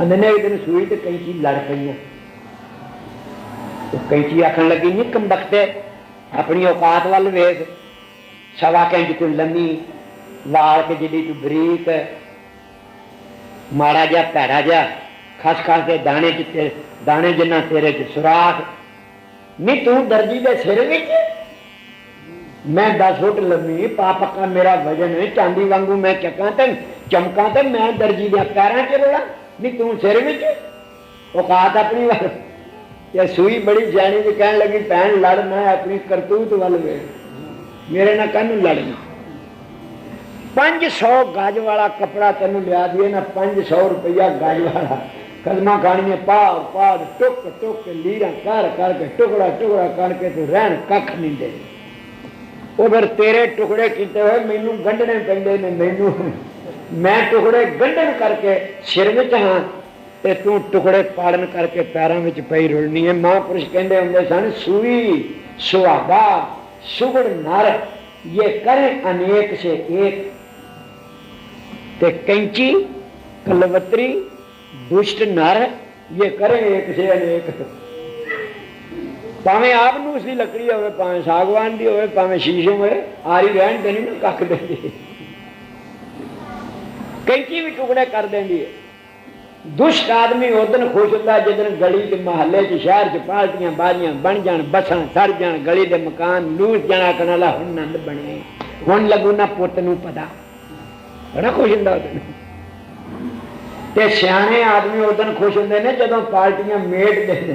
અને દિન સુઈ તો કઈ લડ પઈ कैंची आखन लगी नहीं, कम बख्ते, अपनी औकात वाल वेख सवा कैंच तू लम्मी वाल के जिडी तू बरीक माड़ा जा भैड़ा जा, खस खस के दाने च दाने जिन्ना तेरे च सुराख। नहीं, तू दर्जी के सिर विच? मैं दस फुट लम्मी पा पक्का मेरा वज़न चांदी वांगू मैं चक्का तेन ਚਮਕਾਂ ਤੇ ਮੈਂ ਦਰਜੀ ਦੇ ਪੈਰਾਂ 'ਚ ਰੋਲਾ ਨਹੀਂ ਤੂੰ ਸਿਰ ਵਿੱਚ ਔਕਾਤ ਆਪਣੀ ਵੱਲ ਇਹ ਸੂਈ ਬੜੀ ਜਾਣੀ ਵੀ ਕਹਿਣ ਲੱਗੀ ਭੈਣ ਲੜ ਮੈਂ ਆਪਣੀ ਕਰਤੂਤ ਵੱਲ ਵੇ ਮੇਰੇ ਨਾਲ ਕੰਨ ਲੜਨਾ 500 ਗਾਜ ਵਾਲਾ ਕਪੜਾ ਤੈਨੂੰ ਲਿਆ ਦਈਏ ਨਾ 500 ਰੁਪਇਆ ਗਾਜ ਵਾਲਾ ਕਲਮਾ ਖਾਣੀਆਂ ਪਾੜ ਪਾੜ ਟੁੱਕ ਟੁੱਕ ਲੀਰਾਂ ਕਰ ਕਰਕੇ ਟੁਕੜਾ ਟੁਕੜਾ ਕਰਕੇ ਤੂੰ ਰਹਿਣ ਕੱਖ ਨਹੀਂ ਦੇ ਉਹ ਫਿਰ ਤੇਰੇ ਟੁਕੜੇ ਕੀਤੇ ਹੋਏ ਮੈਨੂੰ ਗੰਢਣੇ ਪੈਂਦੇ ਨੇ ਮੈਨੂੰ ਮੈਂ ਟੁਕੜੇ ਗੰਢਣ ਕਰਕੇ ਸਿਰ ਵਿੱਚ ਹਾਂ ਤੇ ਤੂੰ ਟੁਕੜੇ ਪਾੜਨ ਕਰਕੇ ਪੈਰਾਂ ਵਿੱਚ ਪਈ ਰੁਲਣੀ ਹੈ ਮਹਾਂਪੁਰਸ਼ ਕਹਿੰਦੇ ਹੁੰਦੇ ਸਨ ਸੂਈ ਸੁਹਾਗਾ ਸੁਗੜ ਨਰ ਇਹ ਕਰੇ ਅਨੇਕ ਸੇ ਏਕ ਤੇ ਕੈਂਚੀ ਕਲਵਤਰੀ ਦੁਸ਼ਟ ਨਰ ਇਹ ਕਰੇ ਇੱਕ ਸੇ ਅਨੇਕ ਭਾਵੇਂ ਆਪ ਨੂੰ ਉਸਦੀ ਲੱਕੜੀ ਹੋਵੇ ਭਾਵੇਂ ਸਾਗਵਾਨ ਦੀ ਹੋਵੇ ਭਾਵੇਂ ਸ਼ੀਸ਼ਮ ਹੋਵੇ ਆਰੀ ਰਹਿਣ ਤੇ ਨਹੀਂ ਕੱਖ ਦਿੰਦੀ कैंकी भी टुकड़े कर देंदी दुष्ट आदमी उस दिन खुश होता जिदन गली के महल च, शहर च पार्टियाँ बारियाँ बन जान बसन सड़ जान, गली के मकान लूस जाना करने हम हूँ नंद बने। हूँ लगू ना पुत न पता। बड़ा खुश हूँ उस ते सियाने आदमी दिन खुश होंगे ने जदों पार्टियाँ मेट देंदे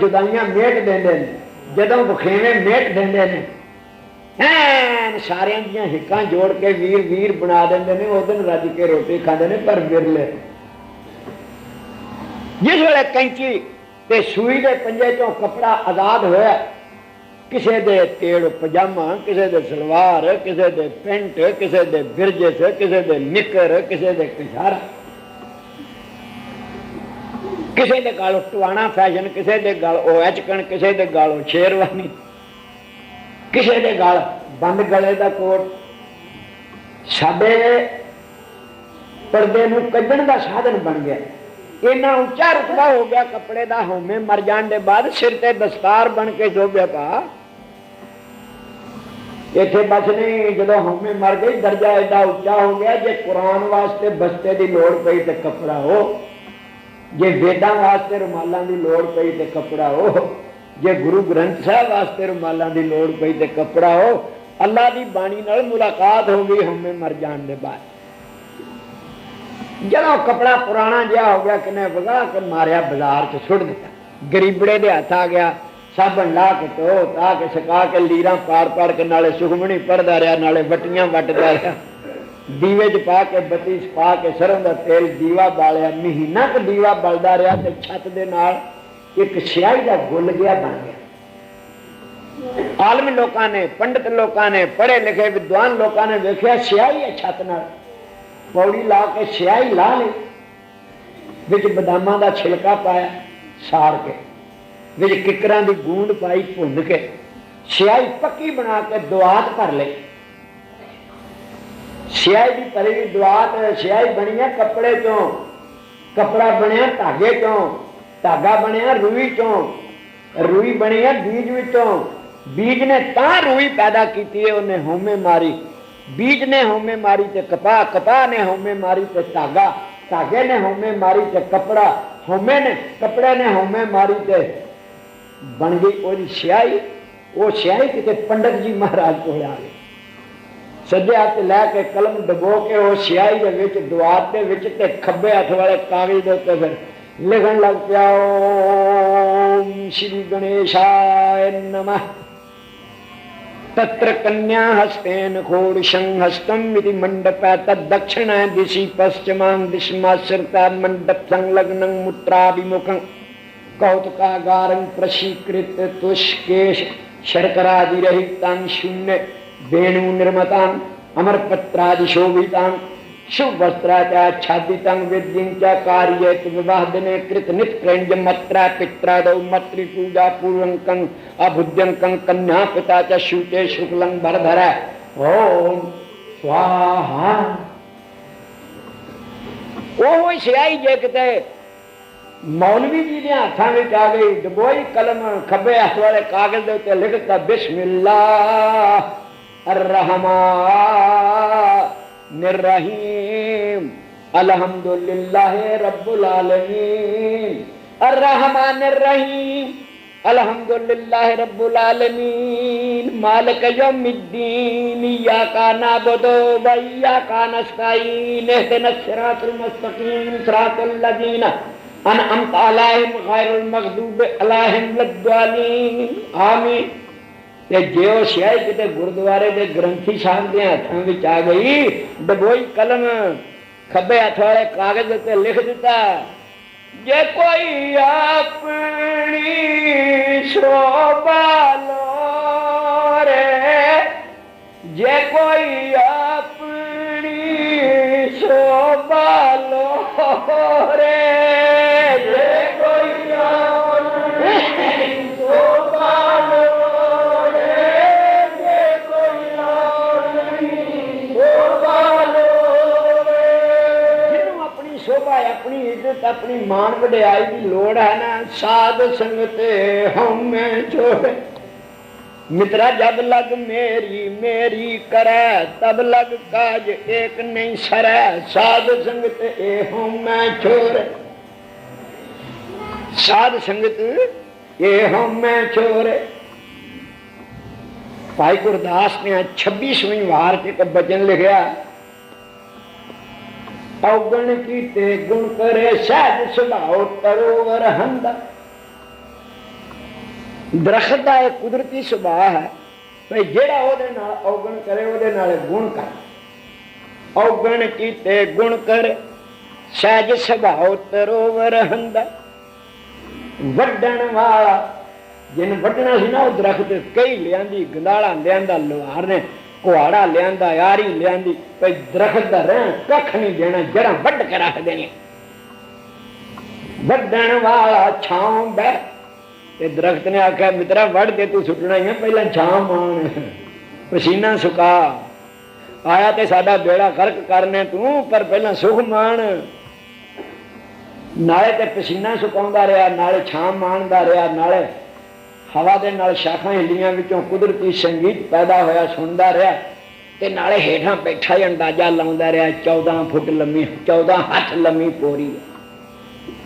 जो जदों मेट देंदे ने, जदों बखेवे मेट देंदे ने। ਐਨ ਸਾਰਿਆਂ ਦੀਆਂ ਹਿੱਕਾਂ ਜੋੜ ਕੇ ਵੀਰ ਵੀਰ ਬਣਾ ਦਿੰਦੇ ਨੇ ਉਦੋਂ ਰੱਜ ਕੇ ਰੋਟੀ ਖਾਂਦੇ ਨੇ ਪਰ ਬਿਰਲੇ ਜਿਸ ਵੇਲੇ ਕੈਂਚੀ ਤੇ ਸੂਈ ਦੇ ਪੰਜੇ ਚੋਂ ਕਪੜਾ ਆਜ਼ਾਦ ਹੋਇਆ ਕਿਸੇ ਦੇ ਤੇੜ ਪਜਾਮਾ ਕਿਸੇ ਦੇ ਸਲਵਾਰ ਕਿਸੇ ਦੇ ਪੈਂਟ ਕਿਸੇ ਦੇ ਬਿਰਜਸ ਕਿਸੇ ਦੇ ਨਿੱਕਰ ਕਿਸੇ ਦੇ ਕਸ਼ਾਰਾ ਕਿਸੇ ਦੇ ਗਾਲੋਂ ਟਵਾਣਾ ਫੈਸ਼ਨ ਕਿਸੇ ਦੇ ਗਲ ਉਹ ਐਚਕਣ ਕਿਸੇ ਦੇ ਗਾਲੋਂ ਸ਼ੇਰਵਾਨੀ ਕਿਸੇ ਦੇ ਗਲ ਬੰਦ ਗਲੇ ਦਾ ਕੋਟ ਸਾਡੇ ਪਰਦੇ ਨੂੰ ਕੱਢਣ ਦਾ ਸਾਧਨ ਬਣ ਗਿਆ ਇੰਨਾ ਉੱਚਾ ਰਤਬਾ ਹੋ ਗਿਆ ਕੱਪੜੇ ਦਾ ਹਉਮੈ ਮਰ ਜਾਣ ਦੇ ਬਾਅਦ ਸਿਰ ਤੇ ਦਸਤਾਰ ਬਣ ਕੇ ਜੋਬਿਆ ਪਾ ਇੱਥੇ ਬਸ ਨਹੀਂ ਜਦੋਂ ਹਉਮੈ ਮਰ ਗਈ ਦਰਜਾ ਐਡਾ ਉੱਚਾ ਹੋ ਗਿਆ ਜੇ ਕੁਰਾਨ ਵਾਸਤੇ ਬਸਤੇ ਦੀ ਲੋੜ ਪਈ ਤੇ ਕੱਪੜਾ ਹੋ ਜੇ ਵੇਦਾਂ ਵਾਸਤੇ ਰੁਮਾਲਾਂ ਦੀ ਲੋੜ ਪਈ ਤੇ ਕੱਪੜਾ ਹੋ ਜੇ ਗੁਰੂ ਗ੍ਰੰਥ ਸਾਹਿਬ ਵਾਸਤੇ ਰੁਮਾਲਾਂ ਦੀ ਲੋੜ ਪਈ ਤੇ ਕੱਪੜਾ ਹੋ ਅੱਲਾ ਦੀ ਬਾਣੀ ਨਾਲ ਮੁਲਾਕਾਤ ਹੋ ਗਈ ਹਉਮੈ ਮਰ ਜਾਣ ਦੇ ਬਾਅਦ ਜਦੋਂ ਕਪੜਾ ਪੁਰਾਣਾ ਜਿਹਾ ਹੋ ਗਿਆ ਕਿਨੇ ਵਗਾ ਕੇ ਮਾਰਿਆ ਬਾਜ਼ਾਰ 'ਚ ਸੁੱਟ ਦਿੱਤਾ ਗਰੀਬੜੇ ਦੇ ਹੱਥ ਆ ਗਿਆ ਸਾਬਣ ਲਾ ਕੇ ਧੋ ਤਾ ਕੇ ਸਕਾ ਕੇ ਲੀਰਾਂ ਪਾੜ ਪਾੜ ਕੇ ਨਾਲੇ ਸੁਖਮਣੀ ਪੜਦਾ ਰਿਹਾ ਨਾਲੇ ਵਟੀਆਂ ਵੱਟਦਾ ਰਿਹਾ ਦੀਵੇ 'ਚ ਪਾ ਕੇ ਬੱਤੀ 'ਚ ਪਾ ਕੇ ਸਰੋਂ ਦਾ ਤੇਲ ਦੀਵਾ ਬਾਲਿਆ ਮਹੀਨਾ ਕੁ ਦੀਵਾ ਬਲਦਾ ਰਿਹਾ ਤੇ ਛੱਤ ਦੇ ਨਾਲ ਇੱਕ ਸਿਆਹੀ ਦਾ ਗੁੱਲ ਗਿਆ ਬਣ ਗਿਆ ਆਲਮ ਲੋਕਾਂ ਨੇ ਪੰਡਤ ਲੋਕਾਂ ਨੇ ਪੜ੍ਹੇ ਲਿਖੇ ਵਿਦਵਾਨ ਲੋਕਾਂ ਨੇ ਵੇਖਿਆ ਸਿਆਹੀ ਹੈ ਛੱਤ ਨਾਲ ਪੌੜੀ ਲਾ ਕੇ ਸਿਆਹੀ ਲਾ ਲਈ ਵਿੱਚ ਬਦਾਮਾਂ ਦਾ ਛਿਲਕਾ ਪਾਇਆ ਸਾੜ ਕੇ ਵਿੱਚ ਕਿਕਰਾਂ ਦੀ ਗੂੰਦ ਪਾਈ ਭੁੰਨ ਕੇ ਸਿਆਹੀ ਪੱਕੀ ਬਣਾ ਕੇ ਦੁਆਤ ਭਰ ਲਈ ਸਿਆਹੀ ਦੀ ਭਰੀ ਦੀ ਦੁਆਤ ਸਿਆਹੀ ਬਣੀ ਹੈ ਕੱਪੜੇ ਤੋਂ ਕੱਪੜਾ ਬਣਿਆ ਧਾਗੇ ਤੋਂ ਧਾਗਾ ਬਣਿਆ ਰੂਈ ਤੋਂ ਰੂਈ ਬਣੀ ਹੈ ਬੀਜ ਵਿੱਚੋਂ ਬੀਜ ਨੇ ਤਾਂ ਰੂਈ ਪੈਦਾ ਕੀਤੀ ਹੈ ਉਹਨੇ ਹਉਮੈ ਮਾਰੀ ਬੀਜ ਨੇ ਹਉਮੈ ਮਾਰੀ ਤੇ ਕਪਾਹ ਕਪਾਹ ਨੇ ਹਉਮੈ ਮਾਰੀ ਤੇ ਧਾਗਾ ਧਾਗੇ ਨੇ ਹਉਮੈ ਮਾਰੀ ਤੇ ਕਪੜਾ ਹਉਮੈ ਨੇ ਕਪੜੇ ਨੇ ਹਉਮੈ ਮਾਰੀ ਤੇ ਬਣ ਗਈ ਉਹਦੀ ਸਿਆਹੀ ਉਹ ਸਿਆਹੀ ਕਿਤੇ ਪੰਡਤ ਜੀ ਮਹਾਰਾਜ ਕੋਲ ਆ ਗਏ ਸੱਜੇ ਹੱਥ ਲੈ ਕੇ ਕਲਮ ਡਬੋ ਕੇ ਉਹ ਸਿਆਹੀ ਦੇ ਵਿੱਚ ਦੁਆਤ ਦੇ ਵਿੱਚ ਤੇ ਖੱਬੇ ਹੱਥ ਵਾਲੇ ਕਾਗਜ਼ ਦੇ ਉੱਤੇ ਫਿਰ लिखन लग जाओ। श्री गणेशाय नम। तत्र कन्या हस्तेन घोरशं संहस्तम यदि मंडप है तद दक्षिण है दिशि पश्चिम दिशमाश्रता मंडप संलग्न मुत्राभिमुखं कौतुकागारं प्रशीकृत तुष्केश शर्करादि शर्करादिरहितां शून्य वेणुनिर्मतां अमरपत्रादिशोभितां शुभ वस्त्राचार छादित कार्य विवाह विवाहदिने कृत निष्क्रैण्यं मत्रा पित्रादौ मत्रिपूजा पूर्वक अभुद्यंक कन्या पिता च शूचे शुक्लं भरधर। ओम स्वाहा। ओहो सियाई जे किते मौलवी जी ने हथा में आ गई डबोई कलम खबे हाथ वाले कागज़ देते लिखता बिस्मिल्लाह अर्रहमान निर्रहीम अल्हम्दुलिल्लाह रब्बुल आलमीन। अर्रहमान अर्रहीम अल्हम्दुलिल्लाह रब्बुल आलमीन। मालिक यौमिद्दीन। इय्याक नअबुदु व इय्याक नस्तईन। इहदिनस सिरातल मुस्तकीम। सिरातल लजीन। अनअमत अलैहिम गैरुल मग्दूबि अलैहिम वद्दालीन आमीन। ਤੇ ਜੇ ਉਹ ਸਿਆਹੀ ਕਿਤੇ ਗੁਰਦੁਆਰੇ ਦੇ ਗ੍ਰੰਥੀ ਸਾਹਿਬ ਦੇ ਹੱਥਾਂ ਵਿੱਚ ਆ ਗਈ ਡਬੋਈ ਕਲਮ ਖੱਬੇ ਹੱਥ ਵਾਲੇ ਕਾਗਜ਼ ਉੱਤੇ ਲਿਖ ਦਿੱਤਾ ਜੇ ਕੋਈ ਆਪਣੀ ਸ਼ੋਭਾ ਲੋਰੇ ਜੇ ਕੋਈ ਆਪਣੀ ਸ਼ੋਭਾ ਲੋਰੇ अपनी मान वड्याई की लड़ है ना, साध संगत हम जो मित्रा, जब लग मेरी मेरी करे, तब लग काज एक नहीं सरे। साध संगत ए हम मैं छोर साध संगत ए हम मैं छोर भाई गुरदास ने छब्बीसवीं वार के बचन लिखा औगण कीते गुण करे सहज सुभाव तरोवर हंदा ਦਰਖਤ ਦਾ ਇੱਕ ਕੁਦਰਤੀ ਸੁਭਾਅ ਹੈ ਭਈ ਜਿਹੜਾ ਉਹਦੇ ਨਾਲ ਔਗਣ ਕਰੇ ਉਹਦੇ ਨਾਲ ਗੁਣ ਕਰ ਔਗਣ ਕੀਤੇ ਗੁਣ ਕਰ ਸਹਿਜ ਸੁਭਾਅ ਤਰੋਵਰ ਹੰਦਾ ਵੱਡਣ ਵਾਲਾ ਜਿਨ ਵੱਡਣਾ ਸੀ ਨਾ ਉਹ ਦਰਖਤ ਕਈ ਲਿਆਂਦੀ ਗੰਦਾਲਾ ਲਿਆਂਦਾ ਲੋਹਾਰ ਨੇ ਕੁਹਾੜਾ ਲਿਆਂਦਾ ਯਾਰੀ ਲਿਆਂਦੀ ਭਈ ਦਰਖਤ ਦਾ ਰਹਿ ਕੱਖ ਨਹੀਂ ਦੇਣਾ ਜੜਾਂ ਵੱਢ ਕੇ ਰੱਖ ਦੇਣੀਆਂ ਵੱਡਣ ਵਾਲਾ ਛਾਂ ਬੈ ਤੇ ਦਰਖਤ ਨੇ ਆਖਿਆ ਮਿੱਤਰਾ ਵੜ ਦੇ ਤੂੰ ਸੁੱਟਣਾ ਹੀ ਆ ਪਹਿਲਾਂ ਛਾਂ ਮਾਣ ਪਸੀਨਾ ਸੁਕਾ ਆਇਆ ਤੇ ਸਾਡਾ ਬੇੜਾ ਗਰਕ ਕਰਨੇ ਤੂੰ ਪਰ ਪਹਿਲਾਂ ਸੁਖ ਮਾਣ ਨਾਲੇ ਤੇ ਪਸੀਨਾ ਸੁਕਾਉਂਦਾ ਰਿਹਾ ਨਾਲੇ ਛਾਂ ਮਾਣਦਾ ਰਿਹਾ ਨਾਲੇ ਹਵਾ ਦੇ ਨਾਲ ਸ਼ਾਖਾਂ ਹਿੱਲੀਆਂ ਵਿੱਚੋਂ ਕੁਦਰਤੀ ਸੰਗੀਤ ਪੈਦਾ ਹੋਇਆ ਸੁਣਦਾ ਰਿਹਾ ਤੇ ਨਾਲੇ ਹੇਠਾਂ ਬੈਠਾ ਹੀ ਅੰਦਾਜ਼ਾ ਲਾਉਂਦਾ ਰਿਹਾ 14 ਫੁੱਟ ਲੰਮੀ 14 ਹੱਥ ਲੰਮੀ ਪੋਰੀ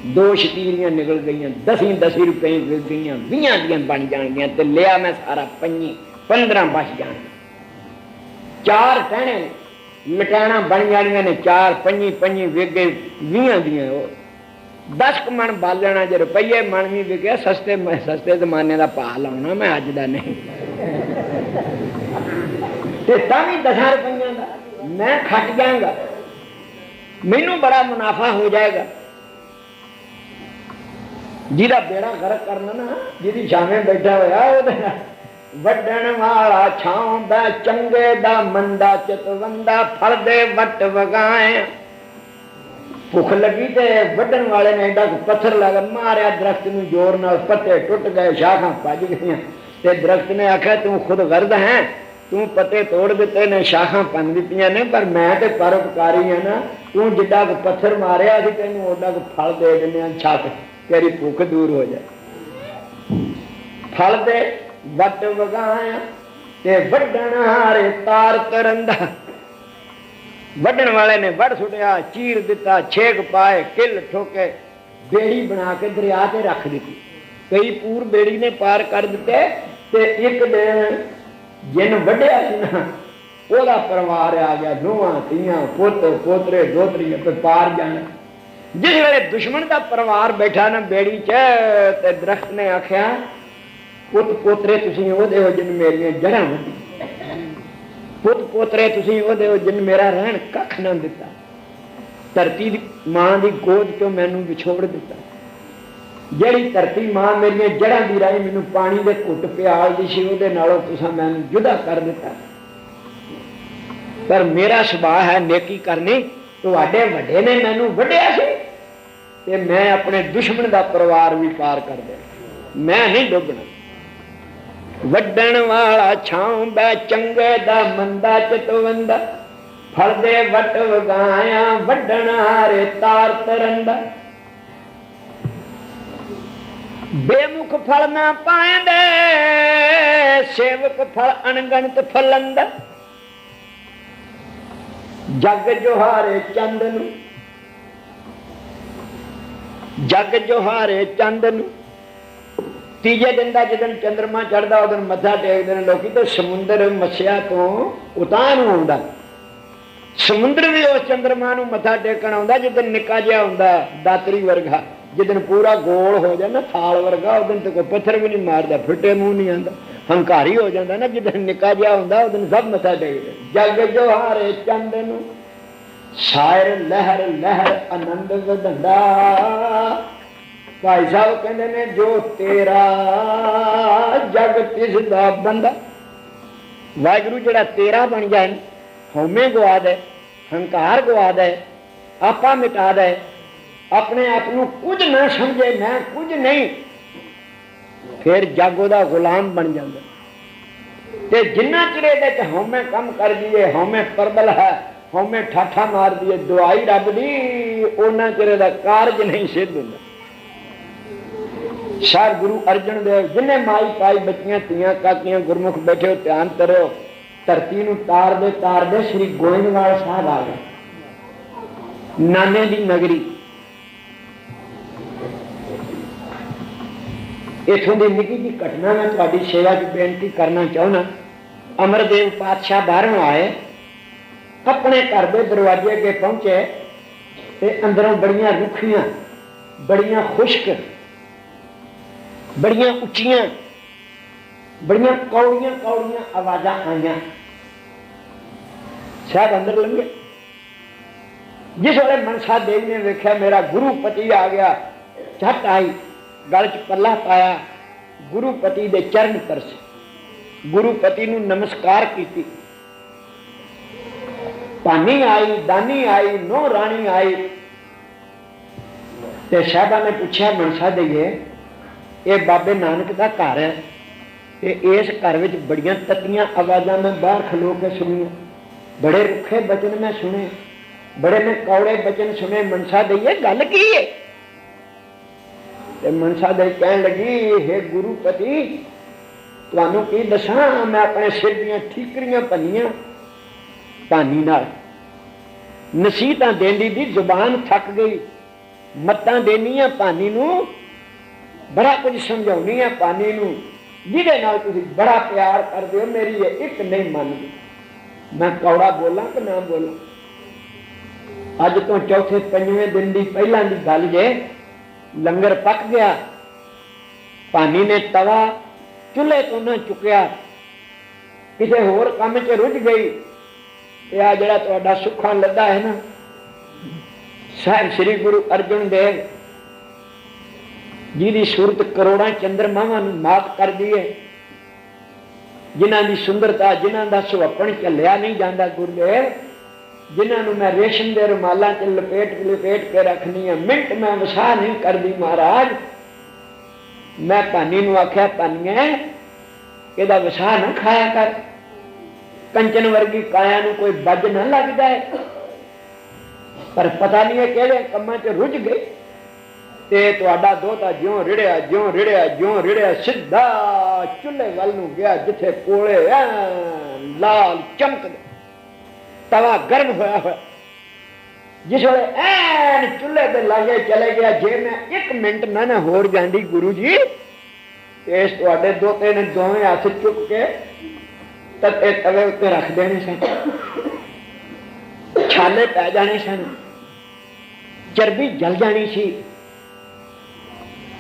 ਦੋ ਸ਼ਤੀਰੀਆਂ ਨਿਕਲ ਗਈਆਂ ਦਸੀਂ ਦਸੀਂ ਰੁਪਏ ਵਿਕ ਗਈਆਂ 20 ਦੀਆਂ ਬਣ ਜਾਣਗੀਆਂ ਤੇ ਲਿਆ ਮੈਂ ਸਾਰਾ 25 15 ਬਚ ਜਾਣ ਚਾਰ ਟਹਿਣੇ ਲਟਾਣਾ ਬਣ ਜਾਣੀਆਂ ਨੇ ਚਾਰ ਪੰਜੀ ਪੰਜੀ ਵਿਗੇ 20 ਦੀਆਂ ਉਹ 10 ਮਣ ਬਾਲਣਾ ਜੇ ਰੁਪਈਏ ਮਣ ਵੀ ਵਿਕਿਆ ਸਸਤੇ ਮੈਂ ਸਸਤੇ ਜ਼ਮਾਨੇ ਦਾ ਭਾਅ ਲਾਉਣਾ ਮੈਂ ਅੱਜ ਦਾ ਨਹੀਂ ਤੇ ਤਾਂ ਵੀ 10 ਰੁਪਈਆਂ ਦਾ ਮੈਂ ਖੱਟ ਜਾਵਾਂਗਾ ਮੈਨੂੰ ਬੜਾ ਮੁਨਾਫਾ ਹੋ ਜਾਏਗਾ ਜਿਹਦਾ ਬੇੜਾ ਗਰਕ ਕਰਨਾ ਨਾ ਜਿਹਦੀ ਛਾਵੇਂ ਬੈਠਾ ਹੋਇਆ ਉਹਦੇ ਨਾਲ ਵੱਡਣ ਵਾਲਾ ਛਾਉਂਦਾ ਚੰਗੇ ਦਾ ਮੰਦਾ ਚਤਵੰਦਾ ਫਲ ਦੇ ਵੱਟ ਵਗਾਏ ਭੁੱਖ ਲੱਗੀ ਤੇ ਵੱਡਣ ਵਾਲੇ ਨੇ ਐਡਾ ਪੱਥਰ ਲਗਾ ਮਾਰਿਆ ਦਰਖਤ ਨੂੰ ਜ਼ੋਰ ਨਾਲ ਪੱਤੇ ਟੁੱਟ ਗਏ ਸ਼ਾਖਾਂ ਭੱਜ ਗਈਆਂ ਤੇ ਦਰਖਤ ਨੇ ਆਖਿਆ ਤੂੰ ਖੁਦ ਗਰਦ ਹੈ ਤੂੰ ਪੱਤੇ ਤੋੜ ਦਿੱਤੇ ਨੇ ਸ਼ਾਖਾਂ ਪੰਨ ਦਿੱਤੀਆਂ ਨੇ ਪਰ ਮੈਂ ਤੇ ਪਰਉਪਕਾਰੀ ਹਾਂ ਨਾ ਤੂੰ ਜਿੱਡਾ ਕੁ ਪੱਥਰ ਮਾਰਿਆ ਸੀ ਤੈਨੂੰ ਓਡਾ ਕੁ ਫਲ ਦੇ ਦਿੰਦੇ ਆ ਛੱਕ ਤੇਰੀ ਭੁੱਖ ਦੂਰ ਹੋ ਜਾਏ ਫਲ ਦੇ ਵੱਟ ਵਗਾਇਆ ਤੇ ਵੱਡਣ ਹਾਰੇ ਤਾਰ ਕਰੰਦਾ ਵੱਡਣ ਵਾਲੇ ਨੇ ਵੱਡ ਸੁਟਿਆ ਚੀਰ ਦਿੱਤਾ ਛੇਕ ਪਾਏ ਕਿੱਲ ਠੋਕੇ ਬੇੜੀ ਬਣਾ ਕੇ ਦਰਿਆ ਤੇ ਰੱਖ ਦਿੱਤੀ ਕਈ ਪੂਰ ਬੇੜੀ ਨੇ ਪਾਰ ਕਰ ਦਿੱਤੇ ਤੇ ਇੱਕ ਦਿਨ ਜਿਨ ਵੱਡਿਆ ਸੀ ਨਾ ਉਹਦਾ ਪਰਿਵਾਰ ਆ ਗਿਆ ਨੂੰਹਾਂ ਧੀਆਂ ਪੁੱਤ ਪੋਤਰੇ ਦੋਤਰੀਆਂ ਤੇ ਪਾਰ ਜਾਣਾ ਜਿਸ ਵੇਲੇ ਦੁਸ਼ਮਣ ਦਾ ਪਰਿਵਾਰ ਬੈਠਾ ਨਾ ਬੇੜੀ 'ਚ ਤੇ ਦਰਖਤ ਨੇ ਆਖਿਆ ਪੁੱਤ ਪੋਤਰੇ ਤੁਸੀਂ ਉਹਦੇ ਹੋ ਜਿਨ ਮੇਰੀਆਂ ਜੜਾਂ ਵੱਢੀ ਪੁੱਤ ਪੋਤਰੇ ਤੁਸੀਂ ਉਹਦੇ ਹੋ ਜਿਨ ਮੇਰਾ ਰਹਿਣ ਕੱਖ ਨਾ ਦਿੱਤਾ ਧਰਤੀ ਦੀ ਮਾਂ ਦੀ ਗੋਦ ਚੋਂ ਮੈਨੂੰ ਵਿਛੋੜ ਦਿੱਤਾ ਜਿਹੜੀ ਧਰਤੀ ਮਾਂ ਮੇਰੀਆਂ ਜੜਾਂ ਦੀ ਰਾਈ ਮੈਨੂੰ ਪਾਣੀ ਦੇ ਘੁੱਟ ਪਿਆਲਦੀ ਸੀ ਉਹਦੇ ਨਾਲੋਂ ਤੁਸੀਂ ਮੈਨੂੰ ਜੁਦਾ ਕਰ ਦਿੱਤਾ ਪਰ ਮੇਰਾ ਸੁਭਾਅ ਹੈ ਨੇਕੀ ਕਰਨੀ ਤੁਹਾਡੇ ਵੱਡੇ ਨੇ ਮੈਨੂੰ ਵੱਢਿਆ ਸੀ ਤੇ ਮੈਂ ਆਪਣੇ ਦੁਸ਼ਮਣ ਦਾ ਪਰਿਵਾਰ ਵੀ ਪਾਰ ਕਰ ਦੇ ਮੈਂ ਨਹੀਂ ਡੁੱਬਣਾ ਵੱਡਣ ਵਾਲਾ ਛਾਂ ਬੈ ਚੰਗੇ ਦਾ ਮੰਦਾ ਚਤਵੰਦਾ ਫਲ ਦੇ ਵਟ ਵਗਾਇਆ ਵੱਡਣ ਹਾਰੇ ਤਾਰ ਤਰੰਦਾ ਬੇਮੁਖ ਫਲ ਨਾ ਪਾਉਂਦੇ ਸੇਵਕ ਫਲ ਅਣਗਣਤ ਫਲੰਦ ਜਗ ਜੋਹਾਰੇ ਚੰਦ ਨੂੰ ਜਗ ਜੋਹਾਰੇ ਚੰਦ ਨੂੰ ਤੀਜੇ ਦਿਨ ਦਾ ਜਦੋਂ ਚੰ드ਰਮਾ ਚੜਦਾ ਉਦੋਂ ਮੱਥਾ ਟੇਕਦੇ ਨੇ ਲੋਕੀ ਤੇ ਸਮੁੰਦਰ ਮੱਛਿਆ ਤੋਂ ਉਤਾਂ ਨੂੰ ਆਉਂਦਾ ਸਮੁੰਦਰ ਵੀ ਉਸ ਚੰ드ਰਮਾ ਨੂੰ ਮੱਥਾ ਟੇਕਣ ਆਉਂਦਾ ਜਦੋਂ ਨਿੱਕਾ ਜਿਹਾ ਹੁੰਦਾ ਦਾਤਰੀ ਵਰਗਾ ਜਦੋਂ ਪੂਰਾ ਗੋਲ ਹੋ ਜਾਂਦਾ ਥਾਲ ਵਰਗਾ ਉਦੋਂ ਤੇ ਕੋਈ ਪੱਥਰ ਵੀ ਨਹੀਂ ਮਾਰਦਾ ਫਿੱਟੇ ਮੂੰਹ ਨਹੀਂ ਆਂਦਾ ਹੰਕਾਰੀ ਹੋ ਜਾਂਦਾ ਨਾ ਜਦੋਂ ਨਿੱਕਾ ਜਿਹਾ ਹੁੰਦਾ ਉਦੋਂ ਸਭ ਮੱਥਾ ਟੇਕਦੇ ਜਗ ਜੋਹਾਰੇ ਚੰਦ ਨੂੰ ਸ਼ਾਇਰ ਲਹਿਰ ਲਹਿਰ ਆਨੰਦ ਵਧੰਦਾ ਭਾਈ ਸਾਹਿਬ ਕਹਿੰਦੇ ਨੇ ਜੋ ਤੇਰਾ ਜਗ ਤਿਸ ਦਾ ਬੰਦਾ ਵਾਹਿਗੁਰੂ ਜਿਹੜਾ ਤੇਰਾ ਬਣ ਜਾਏ ਹਉਮੈ ਗਵਾ ਦੇ ਹੰਕਾਰ ਗਵਾ ਦੇ ਆਪਾ ਮਿਟਾ ਦੇ ਆਪਣੇ ਆਪ ਨੂੰ ਕੁਝ ਨਾ ਸਮਝੇ ਮੈਂ ਕੁਝ ਨਹੀਂ ਫਿਰ ਜਗ ਉਹਦਾ ਗੁਲਾਮ ਬਣ ਜਾਂਦਾ ਤੇ ਜਿੰਨਾ ਚਿਰੇ ਦੇ ਚ ਹਉਮੈ ਕੰਮ ਕਰ ਜੀਏ ਹਉਮੈ ਪਰਬਲ ਹੈ ਹਉਮੈ ਠਾਠਾ ਮਾਰ ਦਈਏ ਦੁਆਈ ਰੱਬ ਦੀ ਉਹਨਾਂ ਚਿਰੇ ਦਾ ਕਾਰਜ ਨਹੀਂ ਸਿੱਧ ਹੁੰਦਾ शाह गुरु अर्जन देव, जिन्हें माई पाई बच्चियाँ, तिया काकियाँ गुरमुख बैठे हो ध्यान करो धरती तार दे तार दे श्री गोइंदवाल साहब आ गए। नाने की नगरी। इतों की निकी जी घटना मैं थोड़ी सेवा की बेनती करना चाहना अमरदेव पातशाह बाहरों आए, अपने घर के दरवाजे अगे पहुँचे, ते अंदरों बड़िया रुखियाँ, बड़िया खुश्क बड़िया उच्चिया, बड़िया कौड़िया कौड़िया आवाजा आईया शायद अंदर लंघे। जिस वे मनसा देव ने वेख्या, मेरा गुरु पति आ गया, झट आई, गल च पला पाया, गुरु पति दे चरण तरस गुरु पति नमस्कार की पानी आई, दानी आई नो राणी आई साहबा ने पूछा मनसा देइए ਇਹ ਬਾਬੇ ਨਾਨਕ ਦਾ ਘਰ ਹੈ ਤੇ ਇਸ ਘਰ ਵਿੱਚ ਬੜੀਆਂ ਤਤੀਆਂ ਆਵਾਜ਼ਾਂ ਮੈਂ ਬਾਹਰ ਖਲੋ ਕੇ ਸੁਣੀਆਂ ਬੜੇ ਰੁੱਖੇ ਬਚਨ ਮੈਂ ਸੁਣੇ ਬੜੇ ਮੈਂ ਕੌੜੇ ਬਚਨ ਸੁਣੇ ਮਨਸਾ ਦੇਈਏ ਗੱਲ ਕੀ ਹੈ ਤੇ ਮਨਸਾ ਦੇ ਕਹਿਣ ਲੱਗੀ ਹੈ ਗੁਰੂ ਪਤੀ ਤੁਹਾਨੂੰ ਕੀ ਦੱਸਾਂ ਮੈਂ ਆਪਣੇ ਸਿਰ ਦੀਆਂ ਠੀਕਰੀਆਂ ਪੰਨੀਆਂ ਪਾਣੀ ਨਾਲ ਨਸੀਹਤਾਂ ਦੇਂਦੀ ਦੀ ਜ਼ੁਬਾਨ ਥੱਕ ਗਈ ਮੱਤਾਂ ਦੇਣੀਆਂ ਪਾਣੀ ਨੂੰ ਬੜਾ ਕੁਝ ਸਮਝਾਉਣੀ ਹੈ ਪਾਣੀ ਨੂੰ ਜਿਹਦੇ ਨਾਲ ਤੁਸੀਂ ਬੜਾ ਪਿਆਰ ਕਰਦੇ ਹੋ ਮੇਰੀ ਇਹ ਇੱਕ ਨਹੀਂ ਮੰਨਦੀ ਮੈਂ ਕੌੜਾ ਬੋਲਾਂ ਕਿ ਨਾ ਬੋਲਾਂ ਅੱਜ ਤੋਂ ਚੌਥੇ ਪੰਜਵੇਂ ਦਿਨ ਦੀ ਪਹਿਲਾਂ ਦੀ ਗੱਲ ਜੇ ਲੰਗਰ ਪੱਕ ਗਿਆ ਪਾਣੀ ਨੇ ਤਵਾ ਚੁੱਲ੍ਹੇ ਤੋਂ ਨਾ ਚੁੱਕਿਆ ਕਿਸੇ ਹੋਰ ਕੰਮ 'ਚ ਰੁੱਝ ਗਈ ਇਹ ਆ ਜਿਹੜਾ ਤੁਹਾਡਾ ਸੁੱਖਾਂ ਲੱਦਾ ਹੈ ਨਾ ਸਾਹਿਬ ਸ੍ਰੀ ਗੁਰੂ ਅਰਜਨ ਦੇਵ ਜਿਹਦੀ ਸੂਰਤ ਕਰੋੜਾਂ ਚੰਦਰਮਾਵਾਂ ਨੂੰ ਮਾਤ ਕਰਦੀ ਹੈ ਜਿਨ੍ਹਾਂ ਦੀ ਸੁੰਦਰਤਾ ਜਿਨ੍ਹਾਂ ਦਾ ਸੁਹੱਪਣ ਚੱਲਿਆ ਨਹੀਂ ਜਾਂਦਾ ਗੁਰਦੇਵ ਜਿਨ੍ਹਾਂ ਨੂੰ ਮੈਂ ਰੇਸ਼ਮ ਦੇ ਰੁਮਾਲਾਂ 'ਚ ਲਪੇਟ ਲਪੇਟ ਕੇ ਰੱਖਣੀ ਹੈ ਮਿੰਟ ਮੈਂ ਵਸਾ ਨਹੀਂ ਕਰਦੀ ਮਹਾਰਾਜ ਮੈਂ ਪਾਣੀ ਨੂੰ ਆਖਿਆ ਪਾਣੀਏ ਇਹਦਾ ਵਸਾ ਨਾ ਖਾਇਆ ਕਰ ਕੰਚਨ ਵਰਗੀ ਕਾਇਆ ਨੂੰ ਕੋਈ ਵੱਜ ਨਾ ਲੱਗ ਜਾਏ ਪਰ ਪਤਾ ਨਹੀਂ ਹੈ ਕਿਹੜੇ ਕੰਮਾਂ 'ਚ ਰੁੱਝ ਗਏ ਤੇ ਤੁਹਾਡਾ ਦੋਤਾ ਜਿਉਂ ਰਿੜਿਆ ਜਿਉਂ ਰਿੜਿਆ ਜਿਉਂ ਰਿੜਿਆ ਸਿੱਧਾ ਚੁੱਲ੍ਹੇ ਵੱਲ ਨੂੰ ਗਿਆ ਜਿੱਥੇ ਕੋਲੇ ਐਨ ਲਾਲ ਚਮਕਦੇ ਤਵਾ ਗਰਮ ਹੋਇਆ ਹੋਇਆ ਜਿਸ ਵੇਲੇ ਐਨ ਚੁੱਲ੍ਹੇ ਤੇ ਲਾਗੇ ਚਲੇ ਗਿਆ ਜੇ ਮੈਂ 1 ਮਿੰਟ ਨਾ ਨਾ ਹੋਰ ਜਾਂਦੀ ਗੁਰੂ ਜੀ ਇਸ ਤੁਹਾਡੇ ਦੋਤੇ ਨੇ ਦੋਵੇਂ ਹੱਥ ਚੁੱਕ ਕੇ ਤਦ ਇਹ ਤਵੇ ਉੱਤੇ ਰੱਖ ਦੇਣੇ ਸਨ ਛਾਲੇ ਪੈ ਜਾਣੇ ਸਨ ਚਰਬੀ ਜਲ ਜਾਣੀ ਸੀ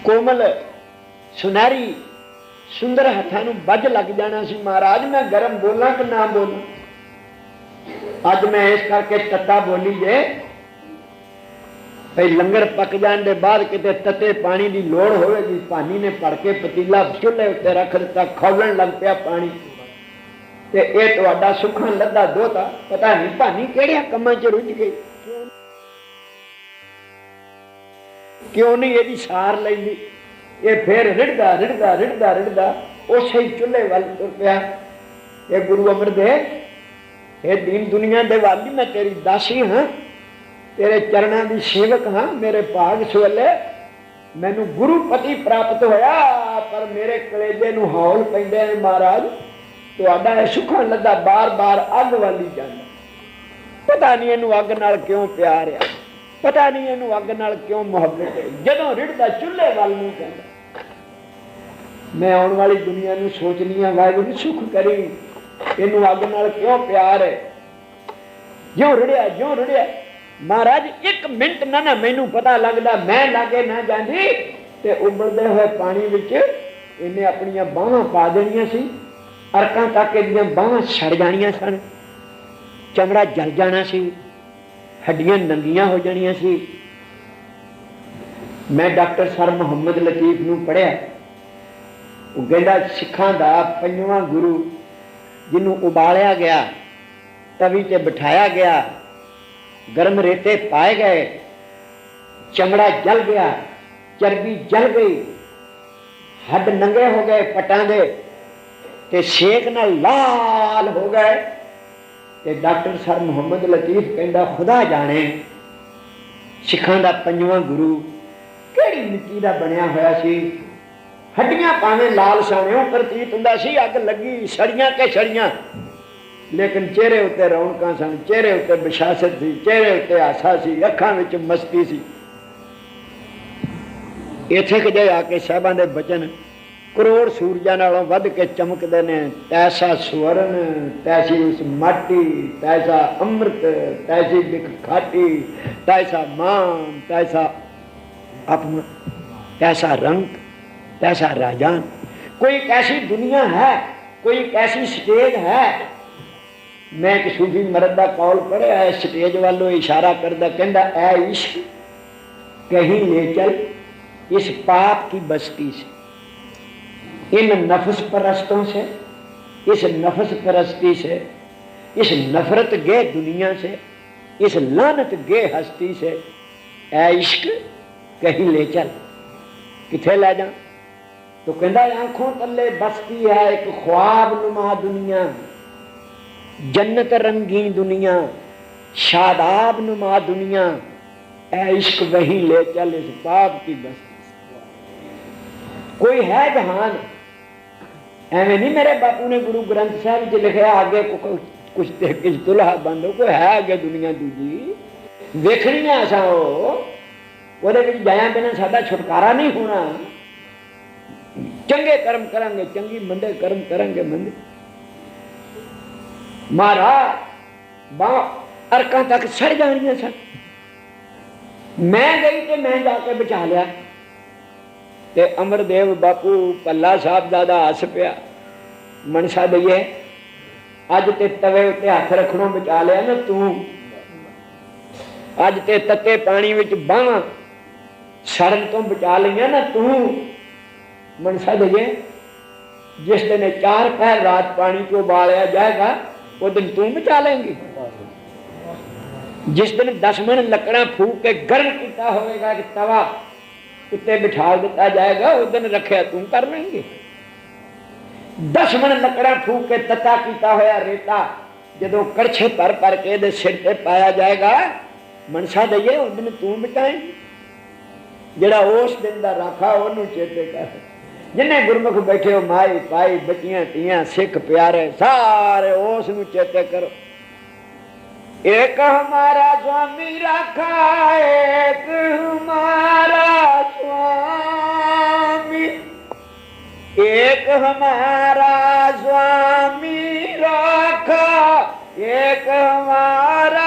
ਕੋਮਲ ਸੁਨਹਿਰੀ ਸੁੰਦਰ ਹੱਥਾਂ ਨੂੰ ਵੱਜ ਲੱਗ ਜਾਣਾ ਸੀ ਮਹਾਰਾਜ ਮੈਂ ਗਰਮ ਬੋਲਾਂ ਕਿ ਨਾ ਬੋਲਾਂ ਅੱਜ ਮੈਂ ਇਸ ਕਰਕੇ ਤੱਤਾ ਬੋਲੀ ਜੇ ਭਈ ਲੰਗਰ ਪੱਕ ਜਾਣ ਦੇ ਬਾਅਦ ਕਿਤੇ ਤੱਤੇ ਪਾਣੀ ਦੀ ਲੋੜ ਹੋਵੇਗੀ ਪਾਣੀ ਨੇ ਭੜ ਕੇ ਪਤੀਲਾ ਚੁੱਲ੍ਹੇ ਉੱਤੇ ਰੱਖ ਦਿੱਤਾ ਖੌਲਣ ਲੱਗ ਪਿਆ ਪਾਣੀ ਤੇ ਇਹ ਤੁਹਾਡਾ ਸੁੱਖਾਂ ਲੱਦਾ ਦੋਤਾ ਪਤਾ ਨਹੀਂ ਭਾਨੀ ਕਿਹੜਿਆਂ ਕੰਮਾਂ 'ਚ ਰੁੱਝ ਗਈ ਕਿਉਂ ਨਹੀਂ ਇਹਦੀ ਸਾਰ ਲੈਂਦੀ ਇਹ ਫੇਰ ਰਿੜਦਾ ਰਿੜਦਾ ਰਿੜਦਾ ਰਿੜਦਾ ਉਸੇ ਹੀ ਚੁੱਲ੍ਹੇ ਵੱਲ ਤੁਰ ਪਿਆ ਇਹ ਗੁਰੂ ਅਮਰਦੇਵ ਇਹ ਦੀਨ ਦੁਨੀਆ ਦੇ ਵਾਲੀ ਮੈਂ ਤੇਰੀ ਦਾਸੀ ਹਾਂ ਤੇਰੇ ਚਰਨਾਂ ਦੀ ਸੇਵਕ ਹਾਂ ਮੇਰੇ ਭਾਗ ਸਵੇਲੇ ਮੈਨੂੰ ਗੁਰੂ ਪਤੀ ਪ੍ਰਾਪਤ ਹੋਇਆ ਪਰ ਮੇਰੇ ਕਲੇਜੇ ਨੂੰ ਹੌਲ ਪੈਂਦੇ ਨੇ ਮਹਾਰਾਜ ਤੁਹਾਡਾ ਇਹ ਸੁਖਾਂ ਲੱਦਾ ਬਾਰ-ਬਾਰ ਅੱਗ ਵਾਲੀ ਜਾਂਦਾ ਪਤਾ ਨਹੀਂ ਇਹਨੂੰ ਅੱਗ ਨਾਲ ਕਿਉਂ ਪਿਆਰ ਆ ਪਤਾ ਨਹੀਂ ਇਹਨੂੰ ਅੱਗ ਨਾਲ ਕਿਉਂ ਮੁਹੱਬਤ ਹੈ ਜਦੋਂ ਰਿੜਦਾ ਚੁੱਲ੍ਹੇ ਵੱਲ ਨੂੰ ਕਹਿੰਦਾ ਮੈਂ ਆਉਣ ਵਾਲੀ ਦੁਨੀਆ ਨੂੰ ਸੋਚਨੀ ਆ ਵਾਹਿਗੁਰੂ ਸੁਖ ਕਰੀ ਇਹਨੂੰ ਅੱਗ ਨਾਲ ਕਿਉਂ ਪਿਆਰ ਹੈ ਜਿਉਂ ਰੜਿਆ ਜਿਉਂ ਰੜਿਆ ਮਹਾਰਾਜ ਇੱਕ ਮਿੰਟ ਨਾ ਨਾ ਮੈਨੂੰ ਪਤਾ ਲੱਗਦਾ ਮੈਂ ਲਾਗੇ ਨਾ ਜਾਂਦੀ ਤੇ ਉਬਲਦੇ ਹੋਏ ਪਾਣੀ ਵਿੱਚ ਇਹਨੇ ਆਪਣੀਆਂ ਬਾਹਾਂ ਪਾ ਦੇਣੀਆਂ ਸੀ ਅਰਕਾਂ ਤੱਕ ਇਹਦੀਆਂ ਬਾਹਾਂ ਛੜ ਜਾਣੀਆਂ ਸਨ ਚਮੜਾ ਜਲ ਜਾਣਾ ਸੀ ਹੱਡੀਆਂ ਨੰਗੀਆਂ ਹੋ ਜਾਣੀਆਂ ਸੀ ਮੈਂ ਡਾਕਟਰ ਸਰ ਮੁਹੰਮਦ ਲਤੀਫ ਨੂੰ ਪੜਿਆ ਉਹ ਕਹਿੰਦਾ ਸਿੱਖਾਂ ਦਾ ਪੰਜਵਾਂ ਗੁਰੂ ਜਿਹਨੂੰ ਉਬਾਲਿਆ ਗਿਆ ਤਵੀ ਤੇ ਬਿਠਾਇਆ ਗਿਆ ਗਰਮ ਰੇਤੇ ਪਾਏ ਗਏ ਚਮੜਾ ਜਲ ਗਿਆ ਚਰਬੀ ਜਲ ਗਈ ਹੱਡ ਨੰਗੇ ਹੋ ਗਏ ਪਟਾਂ ਦੇ ਤੇ ਛੇਕ ਨਾਲ ਲਾਲ ਹੋ ਗਏ ਤੇ ਡਾਕਟਰ ਸਰ ਮੁਹੰਮਦ ਲਤੀਫ ਕਹਿੰਦਾ ਖੁਦਾ ਜਾਣੇ ਸਿੱਖਾਂ ਦਾ ਪੰਜਵਾਂ ਗੁਰੂ ਕਿਹੜੀ ਮਿੱਟੀ ਦਾ ਬਣਿਆ ਹੋਇਆ ਸੀ ਹੱਡੀਆਂ ਭਾਵੇਂ ਲਾਲ ਸਾਣਿਓ ਪ੍ਰਤੀਤ ਹੁੰਦਾ ਸੀ ਅੱਗ ਲੱਗੀ ਸੜੀਆਂ ਕੇ ਸੜੀਆਂ ਲੇਕਿਨ ਚਿਹਰੇ ਉੱਤੇ ਰੌਣਕਾਂ ਸਨ ਚਿਹਰੇ ਉੱਤੇ ਬਿਸ਼ਾਸਤ ਸੀ ਚਿਹਰੇ ਉੱਤੇ ਆਸਾ ਸੀ ਅੱਖਾਂ ਵਿੱਚ ਮਸਤੀ ਸੀ ਇੱਥੇ ਕਿਤੇ ਆ ਕੇ ਸਾਹਿਬਾਂ ਦੇ ਬਚਨ ਕਰੋੜ ਸੂਰਜਾਂ ਨਾਲੋਂ ਵੱਧ ਕੇ ਚਮਕਦੇ ਨੇ ਤੈਸਾ ਸਵਰਨ ਤੈਸੀ ਉਸ ਮਾਟੀ ਤੈਸਾ ਅੰਮ੍ਰਿਤ ਤੈਸੀ ਬਿਕ ਖਾਟੀ ਤੈਸਾ ਮਾਨ ਤੈਸਾ ਆਪਮ ਤੈਸਾ ਰੰਗ तैसा राजान कोई कैसी दुनिया है कोई कैसी स्टेज है मैं एक सूफी मरद का कौल पढ़िया है स्टेज वालों इशारा करदा कहता ऐ इश्क कहीं ले चल इस पाप की बस्ती से इन नफस परस्तों से, इस नफस परस्ती से, इस नफरत गे दुनिया से, इस लानत गे हस्ती से, ऐ इश्क कहीं ले चल। किथे ले जा? तो कहता आँखों तले बसती है एक ख्वाब नुमा दुनिया। जन्नत रंगी दुनिया शादाब नुमा दुनिया। ऐ इश्क वही ले चल, इस पाप की बस्ती। कोई है जहान एवं नहीं, मेरे बापू ने गुरु ग्रंथ साहब च लिखा, आगे कुछ कुछ दुल्हा बंद कोई है अगे दुनिया दूजी? वेखनी है। असा वो जाया बिना सा छुटकारा नहीं होना। चंगे कर्म करेंगे, चंगी मंदे कर्म करेंगे मंदे। महाराज बाह अर्क तक सड़ जा सर मैं गई तो मैं जाके बचा लिया। ਤੇ ਅਮਰਦੇਵ ਬਾਪੂ ਪੱਲਾ ਸਾਹਿਬ ਦਾਦਾ ਹੱਸ ਪਿਆ ਮਨਸਾ ਦਈਏ ਅੱਜ ਤੇ ਤਵੇ ਉੱਤੇ ਹੱਥ ਰੱਖਣੋਂ ਬਚਾ ਲਿਆ ਨਾ ਤੂੰ ਅੱਜ ਤੇ ਤੱਤੇ ਪਾਣੀ ਵਿੱਚ ਬਾਹਾਂ ਸੜਨ ਤੋਂ ਬਚਾ ਲਈਆਂ ਨਾ ਤੂੰ मनसा दइए जिस दिन चार पैर रात पानी को उबालिया जाएगा वो दिन तू बचा लेंगी जिस दिन दस मन लकड़ा फूक के गर्म किया होगा कि तवा उत्ते बिठा दिता जाएगा, उस दिन रखे तू कर लेंगे। दस लकड़ा फूक के तता किया होया रेता जो कड़छे पर पर के सिर से पाया जाएगा, मनसा दे दिन तू मिटाएगी। जड़ा उस दिन का राखा, ओनू चेते कर। जिन्हें गुरमुख बैठे हो, माई, पाई बचिया तिया सिख, प्यारे, सारे उस चेते करो। એક હમારા સ્વામી રાખા એક હમારા સ્વામી. એક હમારા સ્વામી રાખા એક હમારા